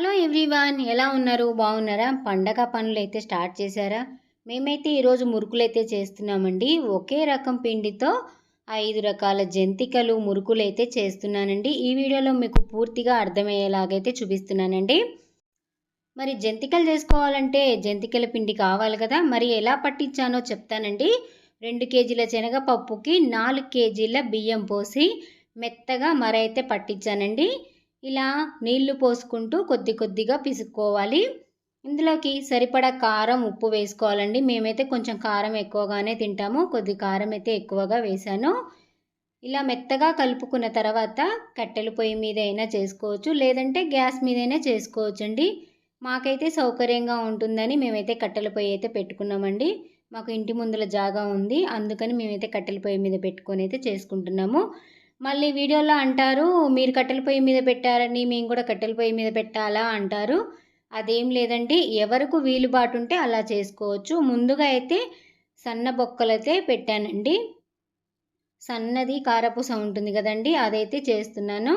Hello everyone ఎలా ఉన్నారు? బాగున్నారా? పండగ పనులు అయితే స్టార్ట్ చేశారా? మేమైతే ఈరోజు మురుకులు అయితే చేస్తున్నామండి. ఒకే రకం పిండితో ఐదు రకాల జంతికలు మురుకులు అయితే చేస్తున్నానండి. ఈ వీడియోలో మీకు పూర్తిగా అర్థమయ్యేలాగైతే చూపిస్తున్నానండి. మరి జంతికలు చేసుకోవాలంటే జంతికల పిండి కావాలి కదా. మరి ఎలా పట్టించానో చెప్తానండి. రెండు కేజీల శనగపప్పుకి నాలుగు కేజీల బియ్యం పోసి మెత్తగా మరైతే పట్టించానండి. ఇలా నీళ్ళు పోసుకుంటూ కొద్ది కొద్దిగా పిసుక్కోవాలి. ఇందులోకి సరిపడా కారం ఉప్పు వేసుకోవాలండి. మేమైతే కొంచెం కారం ఎక్కువగానే తింటాము. కొద్ది కారం అయితే ఎక్కువగా వేశాను. ఇలా మెత్తగా కలుపుకున్న తర్వాత కట్టెల పొయ్యి మీద అయినా చేసుకోవచ్చు. లేదంటే గ్యాస్ మీదైనా చేసుకోవచ్చు అండి మాకైతే సౌకర్యంగా ఉంటుందని మేమైతే కట్టెల పొయ్యి అయితే పెట్టుకున్నామండి. మాకు ఇంటి ముందుల జాగా ఉంది. అందుకని మేమైతే కట్టెల పొయ్యి మీద పెట్టుకొని అయితే చేసుకుంటున్నాము. మళ్ళీ వీడియోలో అంటారు మీరు కట్టెల పొయ్యి మీద పెట్టారని మేము కూడా కట్టెల పొయ్యి మీద పెట్టాలా అంటారు. అదేం లేదండి ఎవరికి వీలుబాటు ఉంటే అలా చేసుకోవచ్చు. ముందుగా అయితే సన్న బొక్కలైతే పెట్టానండి. సన్నది కారపూస ఉంటుంది కదండి అదైతే చేస్తున్నాను.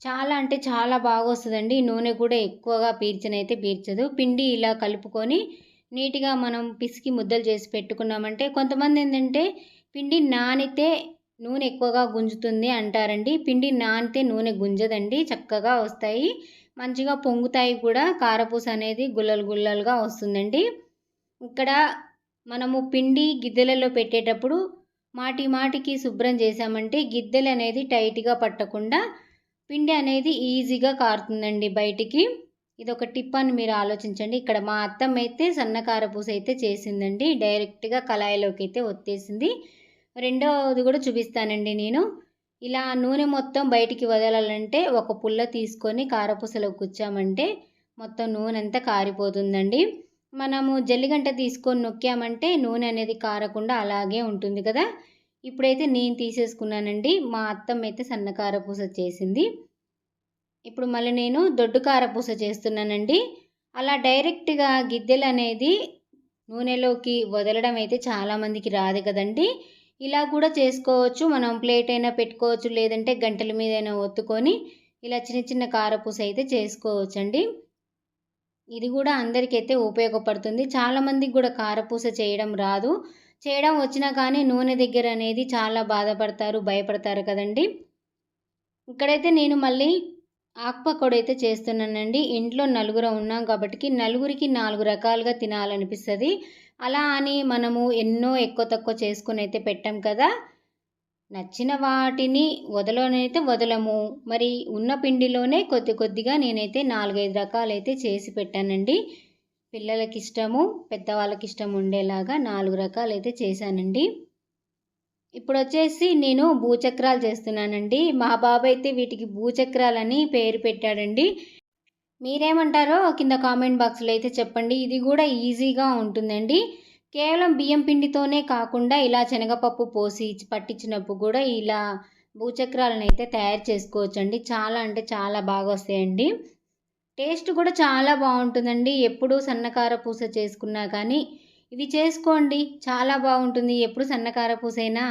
చాలా అంటే చాలా బాగా వస్తుందండి. నూనె కూడా ఎక్కువగా పీల్చనైతే పీల్చదు. పిండి ఇలా కలుపుకొని నీట్గా మనం పిసికి ముద్దలు చేసి పెట్టుకున్నామంటే కొంతమంది ఏంటంటే పిండి నానితే నూనె ఎక్కువగా గుంజుతుంది అంటారండి. పిండి నానితే నూనె గుంజదండి చక్కగా వస్తాయి. మంచిగా పొంగుతాయి కూడా. కారపూస అనేది గుల్లలు గుల్లలుగా వస్తుందండి. ఇక్కడ మనము పిండి గిద్దెలలో పెట్టేటప్పుడు మాటి మాటికి శుభ్రం చేసామంటే గిద్దెలు అనేది టైట్గా పట్టకుండా పిండి అనేది ఈజీగా కారుతుందండి బయటికి. ఇది ఒక టిప్ అని మీరు ఆలోచించండి. ఇక్కడ మా అత్తమ్మ అయితే సన్న కారపూస అయితే చేసిందండి. డైరెక్ట్గా కళాయిలోకి అయితే ఒత్తేసింది. రెండవది కూడా చూపిస్తానండి నేను. ఇలా నూనె మొత్తం బయటికి వదలాలంటే ఒక పుల్ల తీసుకొని కారపూసలో కూర్చామంటే మొత్తం నూనె అంతా కారిపోతుందండి. మనము జల్లిగంట తీసుకొని నొక్కామంటే నూనె అనేది కారకుండా అలాగే ఉంటుంది కదా. ఇప్పుడైతే నేను తీసేసుకున్నానండి. మా అత్తమ్మ అయితే సన్న కారపూస చేసింది. ఇప్పుడు మళ్ళీ నేను దొడ్డు కారపూస చేస్తున్నానండి. అలా డైరెక్ట్గా గిద్దెలు అనేది నూనెలోకి వదలడం అయితే చాలామందికి రాదు కదండి. ఇలా కూడా చేసుకోవచ్చు. మనం ప్లేట్ అయినా పెట్టుకోవచ్చు లేదంటే గంటల మీద అయినా ఒత్తుకొని ఇలా చిన్న చిన్న కారపూస అయితే చేసుకోవచ్చు అండి ఇది కూడా అందరికైతే ఉపయోగపడుతుంది. చాలామందికి కూడా కారపూస చేయడం రాదు. చేయడం వచ్చినా కానీ నూనె దగ్గర అనేది చాలా బాధపడతారు భయపడతారు కదండి. ఇక్కడైతే నేను మళ్ళీ ఆకుపకోడి అయితే చేస్తున్నానండి. ఇంట్లో నలుగురు ఉన్నాం కాబట్టి నలుగురికి నాలుగు రకాలుగా తినాలనిపిస్తుంది. అలా అని మనము ఎన్నో ఎక్కువ తక్కువ చేసుకుని అయితే పెట్టాం కదా. నచ్చిన వాటిని వదలనైతే వదలము. మరి ఉన్న పిండిలోనే కొద్ది కొద్దిగా నేనైతే నాలుగైదు రకాలైతే చేసి పెట్టానండి. పిల్లలకి ఇష్టము పెద్దవాళ్ళకి ఇష్టం ఉండేలాగా నాలుగు రకాలైతే చేశానండి. ఇప్పుడు వచ్చేసి నేను భూచక్రాలు చేస్తున్నానండి. మా బాబు అయితే వీటికి భూచక్రాలని పేరు పెట్టాడండి. మీరేమంటారో కింద కామెంట్ బాక్స్లో అయితే చెప్పండి. ఇది కూడా ఈజీగా ఉంటుందండి. కేవలం బియ్యం పిండితోనే కాకుండా ఇలా శనగపప్పు పోసి పట్టించినప్పుడు కూడా ఇలా భూచక్రాలను అయితే తయారు చేసుకోవచ్చండి. చాలా అంటే చాలా బాగా వస్తాయండి టేస్ట్ కూడా చాలా బాగుంటుందండి. ఎప్పుడు సన్నకార పూస చేసుకున్నా కానీ ఇవి చేసుకోండి. చాలా బాగుంటుంది. ఎప్పుడు సన్నకార పూసైనా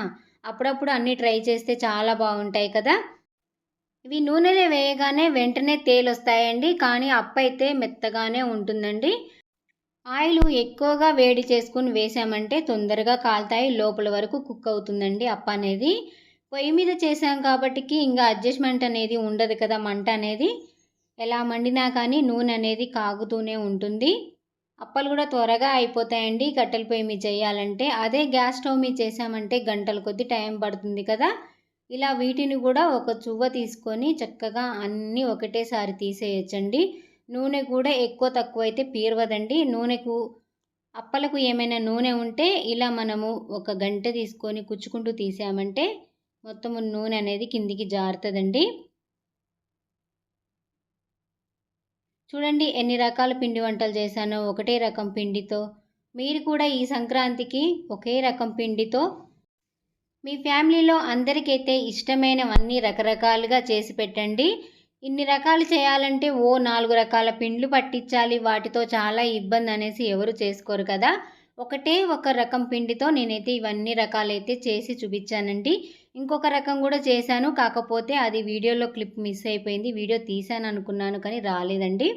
అప్పుడప్పుడు అన్నీ ట్రై చేస్తే చాలా బాగుంటాయి కదా. ఇవి నూనెలో వేయగానే వెంటనే తేలొస్తాయండి. కానీ అప్పైతే అయితే మెత్తగానే ఉంటుందండి. ఆయిల్ ఎక్కువగా వేడి చేసుకుని వేసామంటే తొందరగా కాలుతాయి. లోపల వరకు కుక్ అవుతుందండి అప్ప అనేది. పొయ్యి మీద చేసాం కాబట్టి ఇంకా అడ్జస్ట్మెంట్ అనేది ఉండదు కదా మంట అనేది. ఎలా మండినా కానీ నూనె అనేది కాగుతూనే ఉంటుంది. అప్పలు కూడా త్వరగా అయిపోతాయండి. కట్టెల పొయ్యి మీద చేయాలంటే అదే గ్యాస్ స్టవ్ మీద చేసామంటే గంటల కొద్ది టైం పడుతుంది కదా. ఇలా వీటిని కూడా ఒక చువ్వ తీసుకొని చక్కగా అన్నీ ఒకటేసారి తీసేయచ్చండి. నూనె కూడా ఎక్కువ తక్కువ అయితే పీరవదండి. నూనెకు అప్పలకు ఏమైనా నూనె ఉంటే ఇలా మనము ఒక గంట తీసుకొని కుచ్చుకుంటూ తీసామంటే మొత్తం నూనె అనేది కిందికి జారుతుందండి. చూడండి ఎన్ని రకాల పిండి వంటలు చేశానో. ఒకటే రకం పిండితో. మీరు కూడా ఈ సంక్రాంతికి ఒకే రకం పిండితో. మీ ఫ్యామిలీలో అందరికైతే ఇష్టమైనవన్నీ రకరకాలుగా చేసి పెట్టండి. ఇన్ని రకాలు చేయాలంటే ఓ నాలుగు రకాల పిండ్లు పట్టించాలి. వాటితో చాలా ఇబ్బంది అనేసి ఎవరు చేసుకోరు కదా. ఒకటే ఒక రకం పిండితో నేనైతే ఇవన్నీ రకాలైతే చేసి చూపించానండి. ఇంకొక రకం కూడా చేశాను. కాకపోతే అది వీడియోలో క్లిప్ మిస్ అయిపోయింది. వీడియో తీసాను అనుకున్నాను కానీ రాలేదండి.